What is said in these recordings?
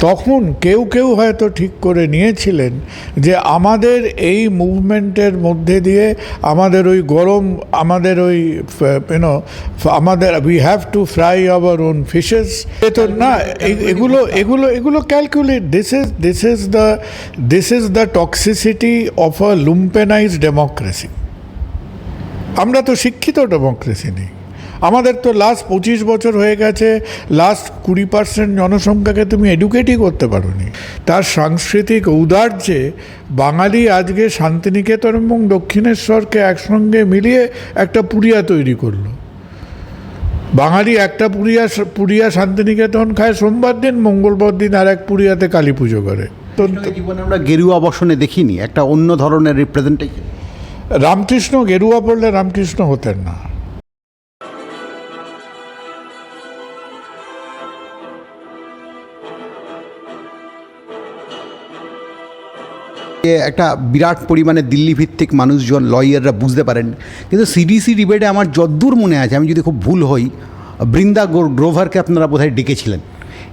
তখন কেউ কেউ হয়তো ঠিক করে নিয়েছিলেন যে আমাদের এই মুভমেন্টের মধ্যে দিয়ে আমাদের ওই গরম, আমাদের ওই ইউনো আমাদের we have to fry our own fishes এ তো না এগুলো এগুলো এগুলো calculate this is this is the this is the toxicity of a lumpenise democracy আমরা তো শিক্ষিত ডেমোক্রেসি নেই। আমাদের তো লাস্ট পঁচিশ বছর হয়ে গেছে লাস্ট কুড়ি পার্সেন্ট জনসংখ্যাকে তুমি এডুকেটই করতে পারোনি। তার সাংস্কৃতিক ঔদার্যে বাঙালি আজকে শান্তিনিকেতন এবং দক্ষিণেশ্বরকে একসঙ্গে মিলিয়ে একটা পুরিয়া তৈরি করল। বাঙালি একটা পুরিয়া পুরিয়া শান্তিনিকেতন খায় সোমবার দিন মঙ্গলবার দিন আর এক পুরিয়াতে কালী পুজো করে। তো জীবনে আমরা গেরুয়া বসনে দেখিনি? একটা অন্য ধরনের রিপ্রেজেন্টেশন রামকৃষ্ণ গেরুয়া পড়লে রামকৃষ্ণ হতেন না। একটা বিরাট পরিমাণে দিল্লি ভিত্তিক মানুষজন লয়াররা বুঝতে পারেন। কিন্তু সিডিসি ডিবেটে আমার যদ্দূর মনে আছে আমি যদি খুব ভুল হই বৃন্দা গো- গ্রোভারকে আপনারা বোধহয় ডেকেছিলেন।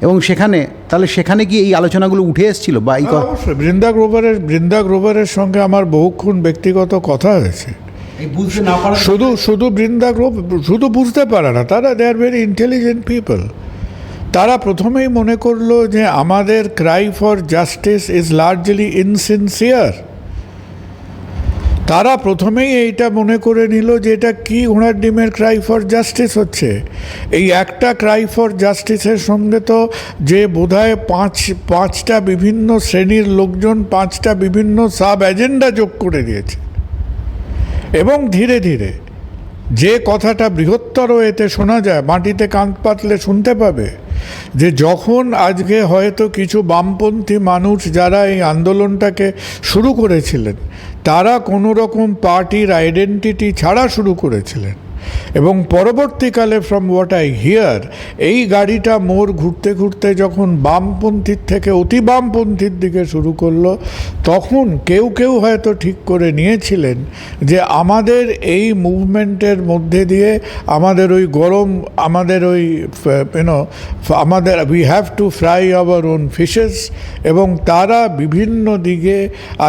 এবং সেখানে তাহলে সেখানে কি এই আলোচনাগুলো উঠে এসেছিল বা এই হ্যাঁ, বৃন্দা গ্রোভারের বৃন্দা গ্রোভারের সঙ্গে আমার বহুক্ষণ ব্যক্তিগত কথা হয়েছে। এই বুঝতে শুধু শুধু বৃন্দা গ্রোভ শুধু বুঝতে পারে না তারা they are very intelligent people তারা প্রথমেই মনে করল যে আমাদের cry for justice is largely insincere. তারা প্রথমেই এইটা মনে করে নিল যে এটা কি ঘোড়ার ডিমের ক্রাই ফর জাস্টিস হচ্ছে। এই একটা ক্রাই ফর জাস্টিসের সঙ্গে তো যে বোধহয় পাঁচ, পাঁচটা বিভিন্ন শ্রেণির লোকজন, পাঁচটা বিভিন্ন সাব এজেন্ডা যোগ করে দিয়েছে। এবং ধীরে ধীরে যে কথাটা বৃহত্তর এতে শোনা যায়, মাটিতে কাঁধ পাতলে শুনতে পাবে যে যখন আজকে হয়তো কিছু বামপন্থী মানুষ যারা এই আন্দোলনটাকে শুরু করেছিলেন, তারা কোনো রকম পার্টির আইডেন্টিটি ছাড়া শুরু করেছিলেন। এবং পরবর্তীকালে ফ্রম হোয়াট আই হিয়ার এই গাড়িটা মোড় ঘুরতে ঘুরতে যখন বামপন্থীর থেকে অতি বামপন্থীর দিকে শুরু করল, তখন কেউ কেউ হয়তো ঠিক করে নিয়েছিলেন যে আমাদের এই মুভমেন্টের মধ্যে দিয়ে আমাদের ওই গরম, আমাদের ওই ইউনো আমাদের we have to fry our own fishes এবং তারা বিভিন্ন দিকে,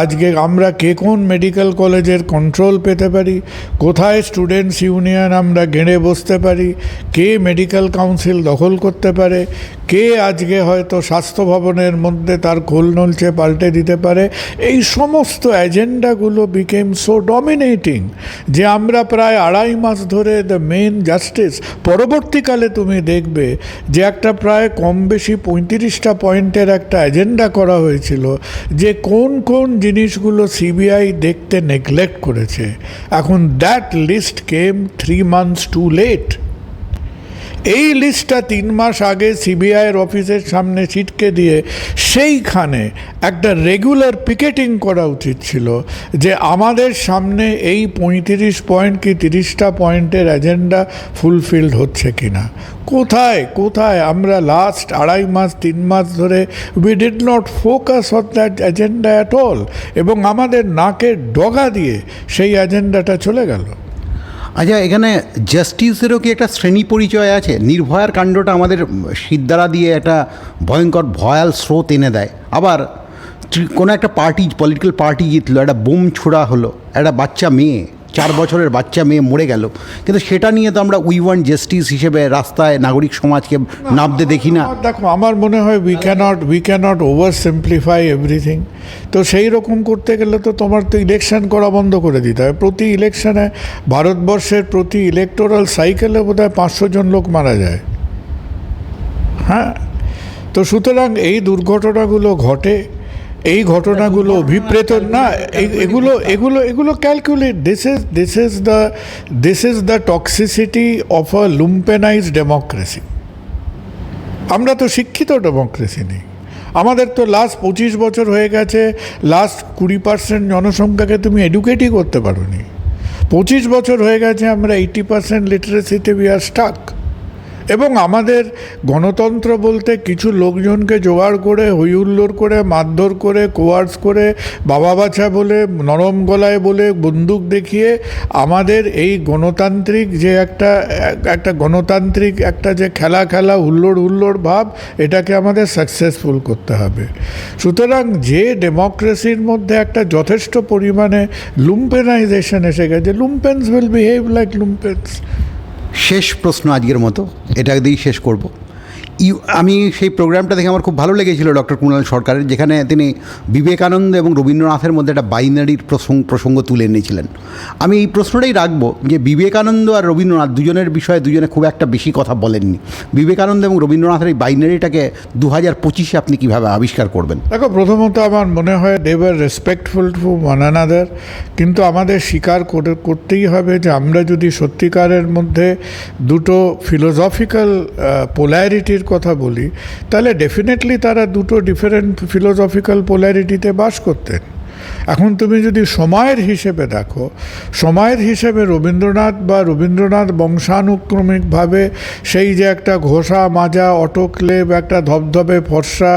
আজকে আমরা কে কোন মেডিকেল কলেজের কন্ট্রোল পেতে পারি, কোথায় স্টুডেন্টস ইউনিয়ন আমরা গেঁড়ে বসতে পারি। কে মেডিকেল কাউন্সিল দখল করতে পারে? কে আজকে হয়তো স্বাস্থ্য ভবনের মধ্যে তার খোল নলচে পাল্টে দিতে পারে? এই সমস্ত এজেন্ডাগুলো বিকেম সো ডমিনেটিং যে আমরা প্রায় আড়াই মাস ধরে দ্য মেন জাস্টিস পরবর্তীকালে তুমি দেখবে যে একটা প্রায় কম বেশি পঁয়ত্রিশটা পয়েন্টের একটা এজেন্ডা করা হয়েছিল যে কোন কোন জিনিসগুলো সিবিআই দেখতে নেগলেক্ট করেছে। এখন that list came three months too late এই লিস্টটা তিন মাস আগে সিবিআইয়ের অফিসের সামনে ছিটকে দিয়ে সেইখানে একটা রেগুলার পিকেটিং করা উচিত ছিল যে আমাদের সামনে এই পঁয়ত্রিশ পয়েন্ট কি তিরিশটা পয়েন্টের এজেন্ডা ফুলফিলড হচ্ছে কিনা। কোথায় কোথায় আমরা লাস্ট আড়াই মাস, তিন মাস ধরে we did not focus on that agenda at all এবং আমাদের নাকের ডগা দিয়ে সেই এজেন্ডাটা চলে গেল। আচ্ছা এখানে জাস্টিসেরও কি একটা শ্রেণি পরিচয় আছে? নির্ভয়ার কাণ্ডটা আমাদের সিদ্ধারা দিয়ে একটা ভয়ঙ্কর, ভয়াল স্রোত এনে দেয়। আবার কোনো একটা পার্টি পলিটিক্যাল পার্টি জিতলো, একটা বোম ছোড়া হলো, একটা বাচ্চা মেয়ে। চার বছরের বাচ্চা মেয়ে মরে গেল। কিন্তু সেটা নিয়ে তো আমরা উই ওয়ান্ট জাস্টিস হিসেবে রাস্তায় নাগরিক সমাজকে নামতে দেখি না। দেখো, আমার মনে হয় we can't we can't oversimplify everything তো সেই রকম করতে গেলে তো তোমার তো ইলেকশন করা বন্ধ করে দিতে হবে প্রতি ইলেকশনে ভারতবর্ষের প্রতি ইলেকটোরাল সাইকেলে বোধ হয় পাঁচশো জন লোক মারা যায়। হ্যাঁ? তো সুতরাং এই দুর্ঘটনাগুলো ঘটে। এই ঘটনাগুলো অভিপ্রেত না এগুলো এগুলো এগুলো calculate this is this is the this is the toxicity of a lumpenise democracy আমরা তো শিক্ষিত ডেমোক্রেসি নেই। আমাদের তো লাস্ট পঁচিশ বছর হয়ে গেছে লাস্ট কুড়ি পার্সেন্ট জনসংখ্যাকে তুমি এডুকেটই করতে পারোনি। পঁচিশ বছর হয়ে গেছে, আমরা এইটি পার্সেন্ট লিটারেসিতে উই আর স্টাক এবং আমাদের গণতন্ত্র বলতে কিছু লোকজনকে জোগাড় করে, হইহুল্লোড় করে, মারধর করে, কোয়ার্স করে বাবা বাছা বলে, নরম গলায় বলে বন্দুক দেখিয়ে আমাদের এই গণতান্ত্রিক যে একটা একটা গণতান্ত্রিক একটা যে খেলা খেলা, হুল্লোড় হুল্লোড় ভাব, এটাকে আমাদের সাকসেসফুল করতে হবে। সুতরাং যে ডেমোক্রেসির মধ্যে একটা যথেষ্ট পরিমাণে লুম্পেনাইজেশন এসে গেছে lumpens will behave like lumpens শেষ প্রশ্ন আজকের মতো। এটা দিয়েই শেষ করব। ইউ, আমি সেই প্রোগ্রামটা দেখে আমার খুব ভালো লেগেছিল ডক্টর কুণাল সরকারের, যেখানে তিনি বিবেকানন্দ এবং রবীন্দ্রনাথের মধ্যে একটা বাইনারির প্রসঙ্গ প্রসঙ্গ তুলে এনেছিলেন। আমি এই প্রশ্নটাই রাখব যে বিবেকানন্দ আর রবীন্দ্রনাথ দুজনের বিষয়ে দুজনে খুব একটা বেশি কথা বলেননি। বিবেকানন্দ এবং রবীন্দ্রনাথের এই বাইনারিটাকে দু হাজার পঁচিশে আপনি কীভাবে আবিষ্কার করবেন? দেখো, প্রথমত আমার মনে হয় দেবার রেসপেক্টফুল টু ওয়ান আনাদার কিন্তু আমাদের স্বীকার করে, করতেই হবে যে আমরা যদি সত্যিকারের মধ্যে দুটো ফিলোসফিক্যাল পোলারিটির কথা বলি, তাহলে ডেফিনেটলি তারা দুটো ডিফারেন্ট ফিলোসফিক্যাল পোলারিটিতে বাস করতেন। এখন তুমি যদি সময়ের হিসেবে দেখো, সময়ের হিসেবে রবীন্দ্রনাথ বা রবীন্দ্রনাথ বংশানুক্রমিকভাবে সেই যে একটা ঘোষা, মাজা, অটোক্লেভ, একটা ধবধবে ফর্সা,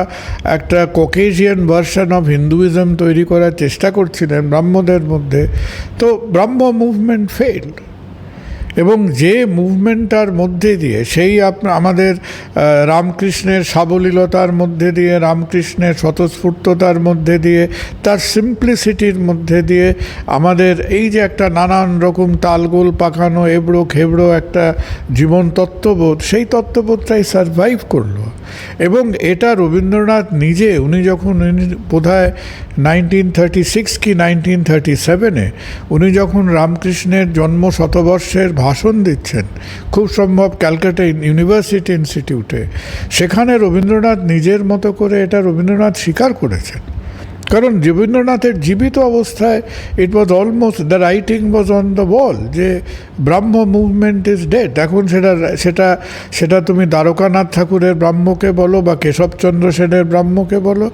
একটা ককেজিয়ান ভার্সন অফ হিন্দুইজম তৈরি করার চেষ্টা করছিলেন ব্রাহ্মদের মধ্যে, তো ব্রাহ্ম মুভমেন্ট ফেল্ড এবং যে মুভমেন্টটার মধ্যে দিয়ে, সেই আমাদের রামকৃষ্ণের সাবলীলতার মধ্যে দিয়ে, রামকৃষ্ণের স্বতঃস্ফূর্ততার মধ্যে দিয়ে, তার সিম্পলিসিটির মধ্যে দিয়ে আমাদের এই যে একটা নানান রকম তালগোল পাকানো, এবড়ো খেবড়ো একটা জীবন তত্ত্ববোধ, সেই তত্ত্ববোধটাই সারভাইভ করল। এবং এটা রবীন্দ্রনাথ নিজে, উনি যখন বোধ হয় নাইনটিন থার্টি সিক্স কি নাইনটিন থার্টি সেভেনে উনি যখন রামকৃষ্ণের জন্ম শতবর্ষের ভাষণ দিচ্ছেন। খুব সম্ভব ক্যালকাটা ইউনিভার্সিটি ইনস্টিটিউটে। সেখানে রবীন্দ্রনাথ নিজের মতো করে এটা রবীন্দ্রনাথ স্বীকার করেছেন। কারণ রবীন্দ্রনাথের জীবিত অবস্থায় it was almost the writing was on the wall যে ব্রাহ্ম মুভমেন্ট ইজ ডেড এখন সেটা সেটা সেটা তুমি দ্বারকানাথ ঠাকুরের ব্রাহ্মকে বলো বা কেশবচন্দ্র সেনের ব্রাহ্মকে বলো।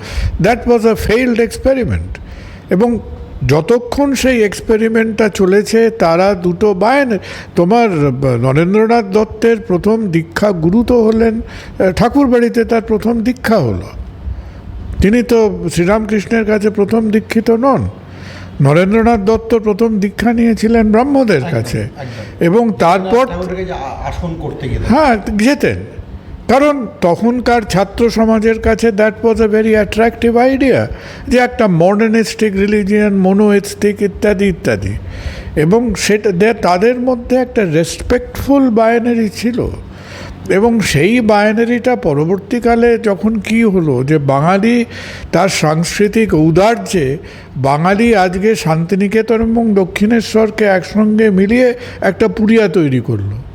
That was a failed experiment এবং যতক্ষণ সেই এক্সপেরিমেন্টটা চলেছে তারা দুটো বায়ন তোমার নরেন্দ্রনাথ দত্তের প্রথম দীক্ষা গুরু তো হলেন ঠাকুর বাড়িতে তার প্রথম দীক্ষা হলো। তিনি তো শ্রীরামকৃষ্ণের কাছে প্রথম দীক্ষিত নন। নরেন্দ্রনাথ দত্ত প্রথম দীক্ষা নিয়েছিলেন ব্রাহ্মদের কাছে। এবং তারপর হ্যাঁ যেতেন। কারণ তখনকার ছাত্র সমাজের কাছে that was a very attractive idea যে একটা মডার্নিস্টিক রিলিজিয়ান মনোএস্থিক ইত্যাদি ইত্যাদি। এবং সেটা তাদের মধ্যে একটা রেসপেক্টফুল বায়নারি ছিল। এবং সেই বায়নারিটা পরবর্তীকালে যখন কি হলো যে বাঙালি তার সাংস্কৃতিক ঔদার্যে, বাঙালি আজকে শান্তিনিকেতন এবং দক্ষিণেশ্বরকে একসঙ্গে মিলিয়ে একটা পুরিয়া তৈরি করল।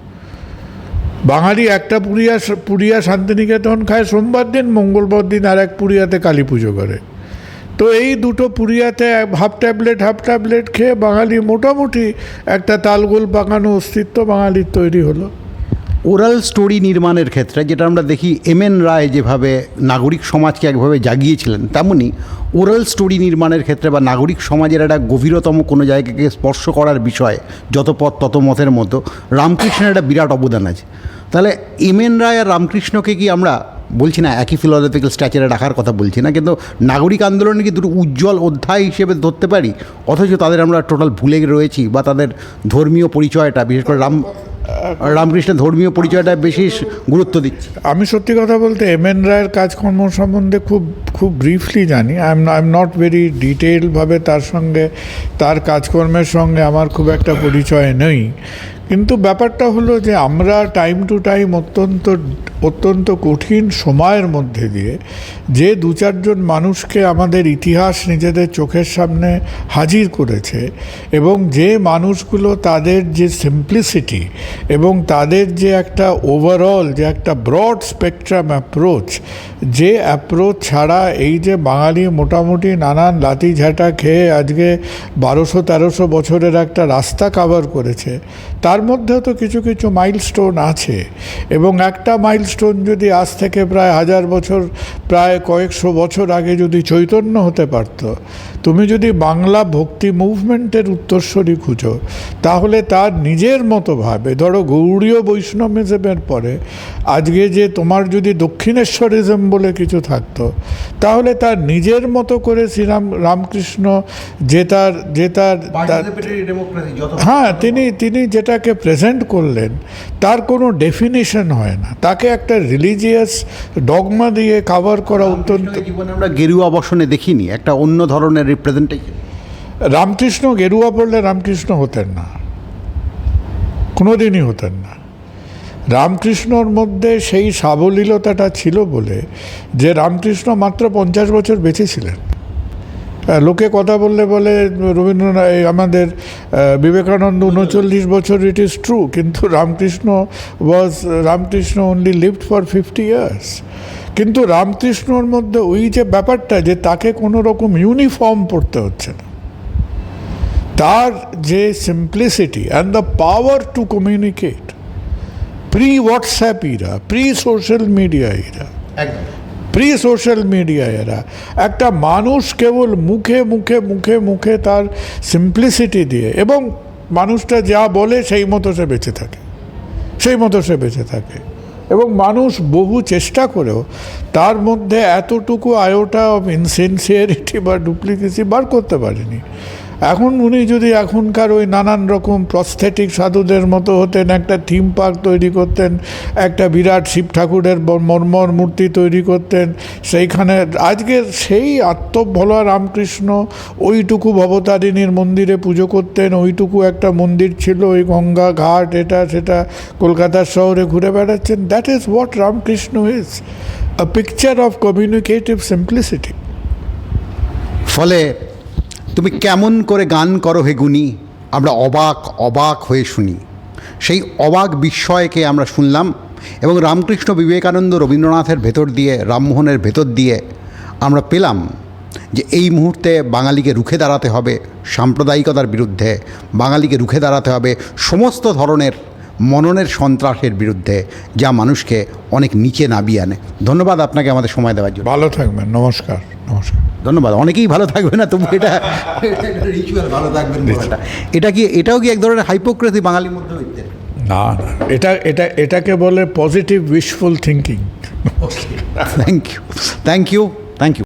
বাঙালি একটা পুরিয়া পুরিয়া শান্তিনিকেতন খায়, সোমবার দিন, মঙ্গলবার দিন আর এক পুরিয়াতে কালী পুজো করে। তো এই দুটো পুরিয়াতে হাফ ট্যাবলেট হাফ ট্যাবলেট খেয়ে বাঙালি মোটামুটি একটা তালগোল পাকানো অস্তিত্ব বাঙালির তৈরি হলো। ওরাল স্টোরি নির্মাণের ক্ষেত্রে, যেটা আমরা দেখি এম এন রায় যেভাবে নাগরিক সমাজকে একভাবে জাগিয়েছিলেন তেমনি ওরাল স্টোরি নির্মাণের ক্ষেত্রে বা নাগরিক সমাজের একটা গভীরতম কোনো জায়গাকে স্পর্শ করার বিষয়ে, যত পথ তত মতের মতো, রামকৃষ্ণের একটা বিরাট অবদান আছে। তাহলে এম এন রায় আর রামকৃষ্ণকে কি আমরা বলছি না, একই ফিলোসফিক্যাল স্ট্যাচারে রাখার কথা বলছি না, কিন্তু নাগরিক আন্দোলনে কি দুটো উজ্জ্বল অধ্যায় হিসেবে ধরতে পারি? অথচ তাদের আমরা টোটাল ভুলে রয়েছি বা তাদের ধর্মীয় পরিচয়টা, বিশেষ করে রাম রামকৃষ্ণের ধর্মীয় পরিচয়টা বেশি গুরুত্ব দিচ্ছে। আমি সত্যি কথা বলতে এম এন রায়ের কাজকর্ম সম্বন্ধে খুব খুব ব্রিফলি জানি। I am I am not very ডিটেলভাবে তার সঙ্গে, তার কাজকর্মের সঙ্গে আমার খুব একটা পরিচয় নেই। কিন্তু ব্যাপারটা হলো যে আমরা টাইম টু টাইম অত্যন্ত অত্যন্ত কঠিন সময়ের মধ্যে দিয়ে যে দু চারজন মানুষকে আমাদের ইতিহাস নিজেদের চোখের সামনে হাজির করেছে এবং যে মানুষগুলো তাদের যে সিম্পলিসিটি এবং তাদের যে একটা ওভারঅল যে একটা ব্রড স্পেকট্রাম অ্যাপ্রোচ যে অ্যাপ্রোচ ছাড়া এই যে বাঙালি মোটামুটি নানান লাঠি ঝাঁটা খেয়ে আজকে বারোশো তেরোশো বছরের একটা রাস্তা কাভার করেছে, তার মধ্যেও তো কিছু কিছু মাইলস্টোন আছে। এবং একটা মাইলস্টোন যদি আজ থেকে প্রায় হাজার বছর প্রায় কয়েকশো বছর আগে যদি চৈতন্য হতে পারত তুমি যদি বাংলা ভক্তি মুভমেন্টের উত্তরস্বরী খুঁজো তাহলে তার নিজের মতো ভাবে ধরো গৌড়ীয় বৈষ্ণবিজমের পরে আজকে যে তোমার যদি দক্ষিণেশ্বরিজম বলে কিছু থাকতো তাহলে তার নিজের মতো করে শ্রীরাম রামকৃষ্ণ যে তার যে তার হ্যাঁ তিনি তিনি যেটাকে প্রেজেন্ট করলেন তার কোনো ডেফিনিশন হয় না। তাকে একটা রিলিজিয়াস ডগমা দিয়ে কাভার করা অত্যন্ত জীবনে আমরা গেরুয়া বসনে দেখিনি একটা অন্য ধরনের রিপ্রেজেন্টেশন রামকৃষ্ণ গেরুয়া পড়লে রামকৃষ্ণ হতেন না। কোনোদিনই হতেন না। রামকৃষ্ণর মধ্যে সেই সাবলীলতাটা ছিল বলে যে রামকৃষ্ণ মাত্র পঞ্চাশ বছর বেঁচে ছিলেন। লোকে কথা বললে বলে, রবীন্দ্রনাথ আমাদের বিবেকানন্দ উনচল্লিশ বছর ইট ইজ ট্রু কিন্তু Ramakrishna was Ramakrishna only lived for fifty years কিন্তু রামকৃষ্ণর মধ্যে ওই যে ব্যাপারটা যে তাকে কোনো রকম ইউনিফর্ম পড়তে হচ্ছে না। তার যে simplicity and the power to communicate pre WhatsApp era pre social media era একদম। প্রি সোশ্যাল মিডিয়া এরা একটা মানুষ কেবল মুখে মুখে মুখে মুখে তার সিম্পলিসিটি দিয়ে, এবং মানুষটা যা বলে সেই মতো সে বেঁচে থাকে, সেই মতো সে বেঁচে থাকে, এবং মানুষ বহু চেষ্টা করেও তার মধ্যে এতটুকু আয়োটা অফ ইনসেন্সিয়ারিটি বা ডুপ্লিকেসি বার করতে পারেনি। এখন উনি যদি এখনকার ওই নানান রকম প্রস্থেটিক সাধুদের মতো হতেন, একটা থিম পার্ক তৈরি করতেন, একটা বিরাট শিব ঠাকুরের মর্মর মূর্তি তৈরি করতেন, সেইখানে আজকে সেই আত্মভোলা রামকৃষ্ণ ওইটুকু ভবতারিণীর মন্দিরে পুজো করতেন, ওইটুকু একটা মন্দির ছিল, ওই গঙ্গা ঘাট, এটা সেটা কলকাতার শহরে ঘুরে বেড়াচ্ছেন। That is what Ramakrishna is a picture of communicative simplicity ফলে তুমি কেমন করে গান করো হে গুনি আমরা অবাক অবাক হয়ে শুনি। সেই অবাক বিস্ময়কে আমরা শুনলাম এবং রামকৃষ্ণ বিবেকানন্দ রবীন্দ্রনাথের ভেতর দিয়ে, রামমোহনের ভেতর দিয়ে আমরা পেলাম যে এই মুহূর্তে বাঙালিকে রুখে দাঁড়াতে হবে সাম্প্রদায়িকতার বিরুদ্ধে, বাঙালিকে রুখে দাঁড়াতে হবে সমস্ত ধরনের মননের সন্ত্রাসের বিরুদ্ধে যা মানুষকে অনেক নিচে নামিয়ে আনে। ধন্যবাদ আপনাকে আমাদের সময় দেওয়ার জন্য। ভালো থাকবেন, নমস্কার। নমস্কার। ধন্যবাদ অনেকেই ভালো থাকবে না তবু এটা রিচুয়াল ভালো থাকবেন এটা কি এটাও কি এক ধরনের হাইপোক্রেসি বাঙালির মধ্যে না না এটা এটা এটাকে বলে positive wishful thinking thank you thank you thank you